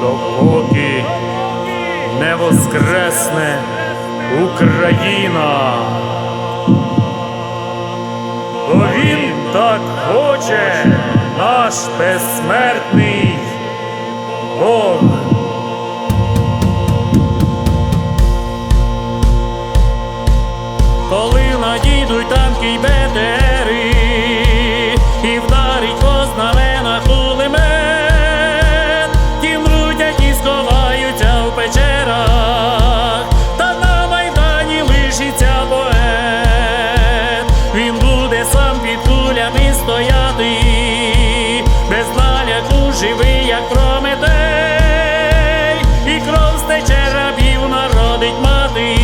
допоки не воскресне Україна. Бо він так хоче, наш безсмертний Бог. Коли надійдуть танки й живий, як Прометей, і кров стече рабів народить мати,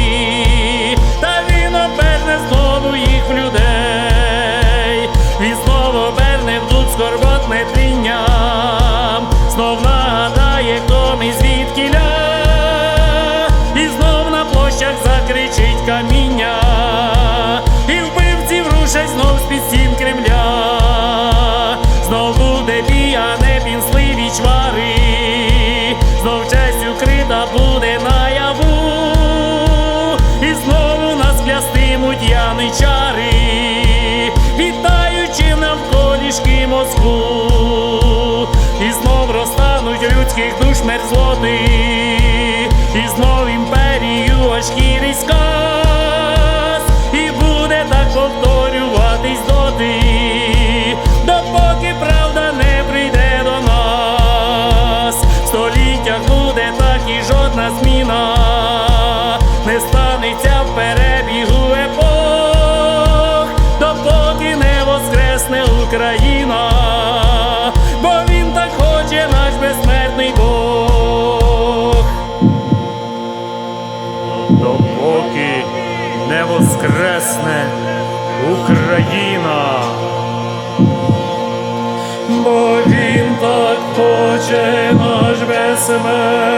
та він оберне знову їх в людей, він знову оберне в дух скорботне трінням, знов нагадає, хто ми звідкіля, і знов на площах закричить каміння, укрита буде наяву, і знову нас клястимуть яничари, вітаючи навколішки Москву, і знов розтануть людських душ мерзлоти, і знов імперію ошкірить сказ, Україна, бо він так хоче наш безсмертний Бог. Допоки не воскресне Україна. Бо він так хоче наш безсмертний